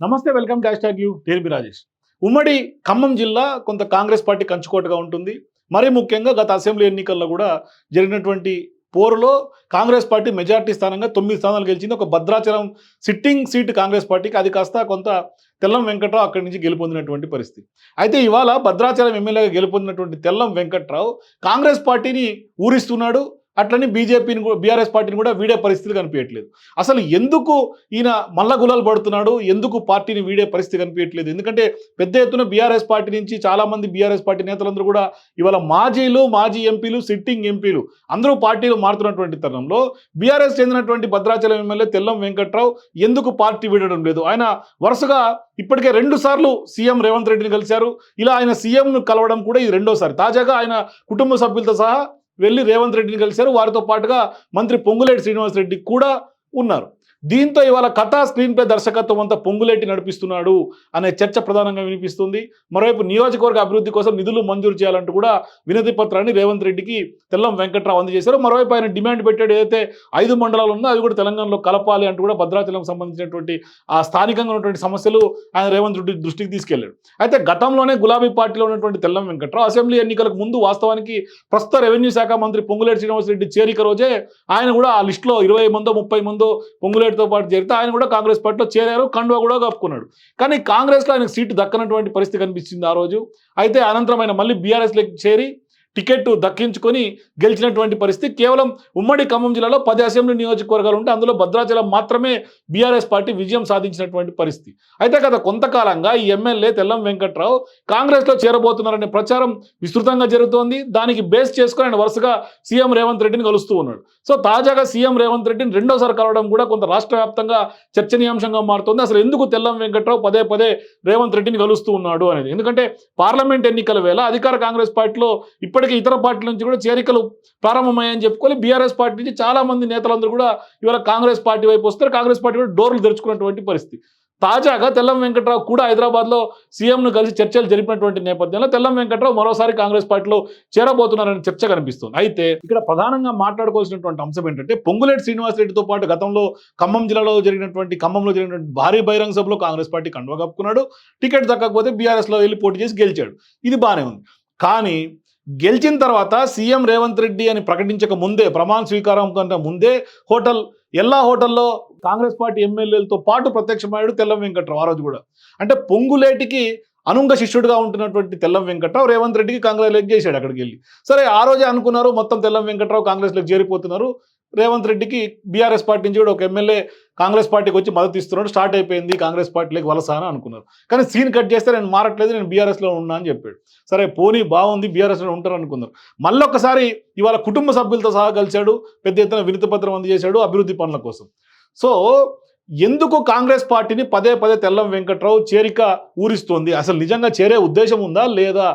నమస్తే welcome dash tag you. టేర్బి రాజేష్. ఉమ్మడి ఖమ్మం జిల్లా కొంత కాంగ్రెస్ పార్టీ కంచుకోటగా ఉంటుంది. మరీ ముఖ్యంగా గత అసెంబ్లీ ఎన్నికల్లో కూడా జరిగినటువంటి పోరులో కాంగ్రెస్ పార్టీ మెజార్టీ స్థానంగా తొమ్మిది స్థానాలు గెలిచింది. ఒక భద్రాచలం సిట్టింగ్ సీట్ కాంగ్రెస్ పార్టీకి అది కాస్త కొంత తెల్లం వెంకట్రావు అక్కడి నుంచి గెలుపొందినటువంటి పరిస్థితి. అయితే ఇవాళ భద్రాచలం ఎమ్మెల్యేగా గెలుపొందినటువంటి తెల్లం వెంకట్రావు కాంగ్రెస్ పార్టీని ఊరిస్తున్నాడు. అట్లని బీజేపీని కూడా బీఆర్ఎస్ పార్టీని కూడా వీడే పరిస్థితి కనిపించట్లేదు. అసలు ఎందుకు ఈయన మల్ల గులాలు పడుతున్నాడు? ఎందుకు పార్టీని వీడే పరిస్థితి కనిపించట్లేదు? ఎందుకంటే పెద్ద ఎత్తున బీఆర్ఎస్ పార్టీ నుంచి చాలామంది బీఆర్ఎస్ పార్టీ నేతలందరూ కూడా ఇవాళ మాజీలు మాజీ ఎంపీలు సిట్టింగ్ ఎంపీలు అందరూ పార్టీలు మారుతున్నటువంటి తరుణంలో బీఆర్ఎస్ చెందినటువంటి భద్రాచలం ఎమ్మెల్యే తెల్లం వెంకట్రావు ఎందుకు పార్టీ వీడడం లేదు? ఆయన వరుసగా ఇప్పటికే రెండు సార్లు సీఎం రేవంత్ రెడ్డిని కలిశారు. ఇలా ఆయన సీఎంను కలవడం కూడా ఇది రెండోసారి. తాజాగా ఆయన కుటుంబ సభ్యులతో సహా వెళ్ళి రేవంత్ రెడ్డిని కలిశారు. వారితో పాటుగా మంత్రి పొంగులేటి శ్రీనివాస్ రెడ్డి కూడా ఉన్నారు. దీంతో ఇవాళ కథా స్క్రీన్ ప్లే దర్శకత్వం అంతా పొంగులేటి నడిపిస్తున్నాడు అనే చర్చ ప్రధానంగా వినిపిస్తుంది. మరోవైపు నియోజకవర్గ అభివృద్ధి కోసం నిధులు మంజూరు చేయాలంటూ కూడా వినతి పత్రాన్ని రేవంత్ రెడ్డికి తెల్లం వెంకట్రావు అందజేశారు. మరోవైపు ఆయన డిమాండ్ పెట్టాడు ఏదైతే ఐదు మండలాలు ఉందో అవి కూడా తెలంగాణలో కలపాలి అంటూ కూడా భద్రాచలం సంబంధించినటువంటి ఆ స్థానికంగా ఉన్నటువంటి సమస్యలు ఆయన రేవంత్ రెడ్డి దృష్టికి తీసుకెళ్ళాడు అయితే గతంలోనే గులాబీ పార్టీలో ఉన్నటువంటి తెల్లం వెంకట్రావు అసెంబ్లీ ఎన్నికలకు ముందు వాస్తవానికి ప్రస్తుత రెవెన్యూ శాఖ మంత్రి పొంగులేటి శ్రీనివాసరెడ్డి చేరిక రోజే ఆయన కూడా ఆ లిస్టులో ఇరవై మందో ముప్పై మందో పొంగులేటితో పాటు చేరితే ఆయన కూడా కాంగ్రెస్ పార్టీలో చేరారు కండువా కూడా కప్పుకున్నాడు. కానీ కాంగ్రెస్లో ఆయనకు సీటు దక్కనటువంటి పరిస్థితి కనిపించింది ఆ రోజు. అయితే అనంతరం ఆయన మళ్ళీ బీఆర్ఎస్లోకి చేరి టికెట్ దక్కించుకొని గెలిచినటువంటి పరిస్థితి. కేవలం ఉమ్మడి ఖమ్మం జిల్లాలో పది అసెంబ్లీ నియోజకవర్గాలు ఉంటే అందులో భద్రాచలం మాత్రమే బీఆర్ఎస్ పార్టీ విజయం సాధించినటువంటి పరిస్థితి. అయితే గత కొంతకాలంగా ఈ ఎమ్మెల్యే తెల్లం వెంకట్రావు కాంగ్రెస్లో చేరబోతున్నారనే ప్రచారం విస్తృతంగా జరుగుతోంది. దానికి బేస్ చేసుకుని ఆయన వరుసగా సీఎం రేవంత్ రెడ్డిని కలుస్తూ ఉన్నాడు. సో తాజాగా సీఎం రేవంత్ రెడ్డిని రెండోసారి కలవడం కూడా కొంత రాష్ట్ర వ్యాప్తంగా చర్చనీయాంశంగా మారుతోంది. అసలు ఎందుకు తెల్లం వెంకట్రావు పదే పదే రేవంత్ రెడ్డిని కలుస్తూ ఉన్నాడు అనేది? ఎందుకంటే పార్లమెంట్ ఎన్నికల వేళ అధికార కాంగ్రెస్ పార్టీలో ఇప్పటికీ ఇతర పార్టీల నుంచి కూడా చేరికలు ప్రారంభమయ్యాయని చెప్పుకొని బీఆర్ఎస్ పార్టీ నుంచి చాలా మంది నేతలందరూ కూడా ఇవాళ కాంగ్రెస్ పార్టీ వైపు వస్తారు. కాంగ్రెస్ పార్టీ కూడా డోర్లు తెరుచుకున్నటువంటి పరిస్థితి. తాజాగా తెల్లం వెంకట్రావు కూడా హైదరాబాద్లో సీఎంను కలిసి చర్చలు జరిపినటువంటి నేపథ్యంలో తెల్లం వెంకట్రావు మరోసారి కాంగ్రెస్ పార్టీలో చేరబోతున్నారనే చర్చ కనిపిస్తుంది. అయితే ఇక్కడ ప్రధానంగా మాట్లాడుకోవాల్సినటువంటి అంశం ఏంటంటే పొంగులేటి శ్రీనివాసరెడ్డితో పాటు గతంలో ఖమ్మం జిల్లాలో జరిగినటువంటి ఖమ్మంలో జరిగినటువంటి భారీ బహిరంగ సభలో కాంగ్రెస్ పార్టీ కండువ కప్పుకున్నాడు. టికెట్ దక్కకపోతే బీఆర్ఎస్లో వెళ్ళి పోటీ చేసి గెలిచాడు. ఇది బాగానే ఉంది. కానీ గెలిచిన తర్వాత సీఎం రేవంత్ రెడ్డి అని ప్రకటించక ముందే ప్రమాణ స్వీకారం కంటే ముందే హోటల్ ఎల్లా హోటల్లో కాంగ్రెస్ పార్టీ ఎమ్మెల్యేలతో పాటు ప్రత్యక్షమయ్యాడు తెల్లం వెంకట్రావు ఆ రోజు కూడా. అంటే పొంగులేటికి అనుంగ శిష్యుడిగా ఉంటున్నటువంటి తెల్లం వెంకట్రావు రేవంత్ రెడ్డికి కాంగ్రెస్లోకి చేశాడు అక్కడికి వెళ్ళి. సరే ఆ రోజే అనుకున్నారు మొత్తం తెల్లం వెంకట్రావు కాంగ్రెస్లోకి చేరిపోతున్నారు. రేవంత్ రెడ్డికి బీఆర్ఎస్ పార్టీ నుంచి కూడా ఒక ఎమ్మెల్యే కాంగ్రెస్ పార్టీకి వచ్చి మద్దతు ఇస్తున్నాడు స్టార్ట్ అయిపోయింది కాంగ్రెస్ పార్టీలోకి వలస అని అనుకున్నారు. కానీ సీన్ కట్ చేస్తే నేను మారట్లేదు నేను బీఆర్ఎస్లో ఉన్నా అని చెప్పాడు. సరే పోనీ బాగుంది బీఆర్ఎస్లో ఉంటారు అనుకున్నారు. మళ్ళొక్కసారి ఇవాళ కుటుంబ సభ్యులతో సహా కలిశాడు పెద్ద ఎత్తున వినతి పత్రం అందజేశాడు అభివృద్ధి పనుల కోసం. సో ఎందుకు కాంగ్రెస్ పార్టీని పదే పదే తెల్లం వెంకట్రావు చేరిక ఊరిస్తోంది? అసలు నిజంగా చేరే ఉద్దేశం ఉందా లేదా?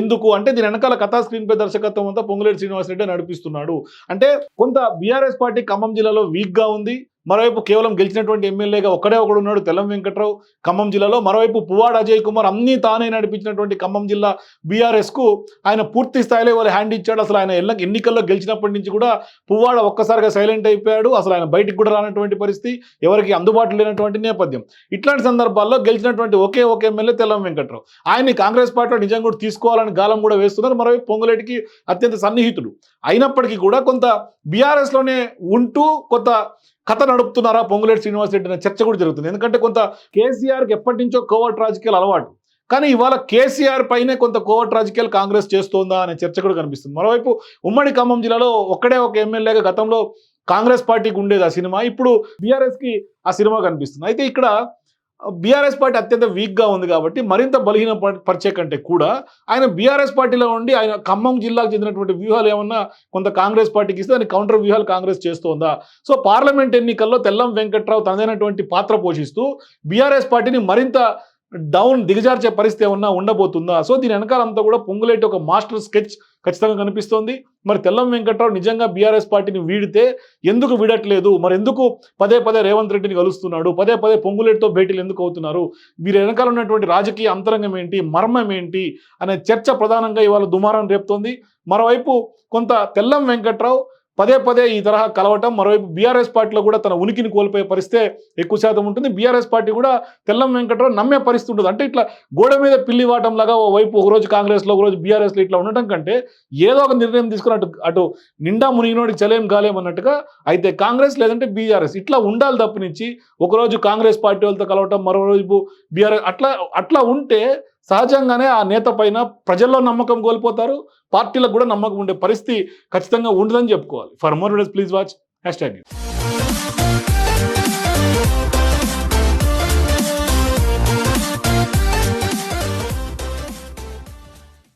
ఎందుకు? అంటే దీని వెనకాల కథా స్క్రీన్ పై దర్శకత్వం అంతా పొంగులేటి శ్రీనివాసరెడ్డి నడిపిస్తున్నాడు. అంటే కొంత బీఆర్ఎస్ పార్టీ ఖమ్మం జిల్లాలో వీక్గా ఉంది. మరోవైపు కేవలం గెలిచినటువంటి ఎమ్మెల్యేగా ఒక్కడే ఒకడు ఉన్నాడు తెల్లం వెంకట్రావు. ఖమ్మం జిల్లాలో మరోవైపు పువ్వాడ అజయ్ కుమార్ అన్నీ తానే నడిపించినటువంటి ఖమ్మం జిల్లా బీఆర్ఎస్కు ఆయన పూర్తి స్థాయిలో వాళ్ళు హ్యాండ్ ఇచ్చాడు. అసలు ఆయన ఎల్ల ఎన్నికల్లో గెలిచినప్పటి నుంచి కూడా పువ్వాడ ఒక్కసారిగా సైలెంట్ అయిపోయాడు. అసలు ఆయన బయటికి కూడా రానటువంటి పరిస్థితి ఎవరికి అందుబాటులో లేనటువంటి నేపథ్యం. ఇట్లాంటి సందర్భాల్లో గెలిచినటువంటి ఒకే ఒక ఎమ్మెల్యే తెల్లం వెంకట్రావు. ఆయన్ని కాంగ్రెస్ పార్టీలో నిజంగా కూడా తీసుకోవాలని గాలం కూడా వేస్తున్నారు. మరోవైపు పొంగులేటికి అత్యంత సన్నిహితుడు అయినప్పటికీ కూడా కొంత బీఆర్ఎస్లోనే ఉంటూ కొంత కథ నడుపుతున్నారా పొంగులేటి శ్రీనివాస్ రెడ్డి అనే చర్చ కూడా జరుగుతుంది. ఎందుకంటే కొంత కేసీఆర్కి ఎప్పటి నుంచో కోవర్ట్ రాజకీయాలు అలవాటు. కానీ ఇవాళ కేసీఆర్ పైనే కొంత కోవట్ రాజకీయాలు కాంగ్రెస్ చేస్తోందా అనే చర్చ కూడా కనిపిస్తుంది. మరోవైపు ఉమ్మడి ఖమ్మం జిల్లాలో ఒక్కడే ఒక ఎమ్మెల్యేగా గతంలో కాంగ్రెస్ పార్టీకి ఉండేది ఆ సినిమా. ఇప్పుడు బీఆర్ఎస్కి ఆ సినిమా కనిపిస్తుంది. అయితే ఇక్కడ బీఆర్ఎస్ పార్టీ అత్యంత వీక్గా ఉంది కాబట్టి మరింత బలహీన పరిచే కంటే కూడా ఆయన బీఆర్ఎస్ పార్టీలో ఉండి ఆయన ఖమ్మం జిల్లాకు చెందినటువంటి వ్యూహాలు ఏమన్నా కొంత కాంగ్రెస్ పార్టీకి ఇస్తే దాని కౌంటర్ వ్యూహాలు కాంగ్రెస్ చేస్తోందా? సో పార్లమెంట్ ఎన్నికల్లో తెల్లం వెంకట్రావు తనదైనటువంటి పాత్ర పోషిస్తూ బీఆర్ఎస్ పార్టీని మరింత డౌన్ దిగజార్చే పరిస్థితి ఏమన్నా ఉండబోతుందా? సో దీని వెనకాలంతా కూడా పొంగులేటి ఒక మాస్టర్ స్కెచ్ ఖచ్చితంగా కనిపిస్తోంది. మరి తెల్లం వెంకట్రావు నిజంగా బీఆర్ఎస్ పార్టీని వీడితే ఎందుకు వీడట్లేదు? మరి ఎందుకు పదే పదే రేవంత్ రెడ్డిని కలుస్తున్నాడు? పదే పదే పొంగులేటితో భేటీలు ఎందుకు అవుతున్నారు? వీరి వెనకాల ఉన్నటువంటి రాజకీయ అంతరంగం ఏంటి? మర్మం ఏంటి? అనే చర్చ ప్రధానంగా ఇవాళ దుమారం రేపుతోంది. మరోవైపు కొంత తెల్లం వెంకట్రావు పదే పదే ఈ తరహా కలవటం మరోవైపు బీఆర్ఎస్ పార్టీలో కూడా తన ఉనికిని కోల్పోయే పరిస్థితే ఎక్కువ శాతం ఉంటుంది. బీఆర్ఎస్ పార్టీ కూడా తెల్లం వెంకటరావు నమ్మే పరిస్థితి ఉంటుంది. అంటే ఇట్లా గోడ మీద పిల్లి వాటం లాగా ఓ వైపు ఒకరోజు కాంగ్రెస్లో ఒకరోజు బీఆర్ఎస్లో ఇట్లా ఉండటం కంటే ఏదో ఒక నిర్ణయం తీసుకుని అటు అటు నిండా మునిగినోడికి చలేం కాలేమన్నట్టుగా అయితే కాంగ్రెస్ లేదంటే బీఆర్ఎస్ ఇట్లా ఉండాలి తప్పనించి ఒకరోజు కాంగ్రెస్ పార్టీ వాళ్ళతో కలవటం మరో రోజు బీఆర్ఎస్ అట్లా అట్లా ఉంటే సహజంగానే ఆ నేత పైన ప్రజల్లో నమ్మకం కోల్పోతారు పార్టీలకు కూడా నమ్మకం ఉండే పరిస్థితి ఖచ్చితంగా ఉండదని చెప్పుకోవాలి. For more please watch hashtag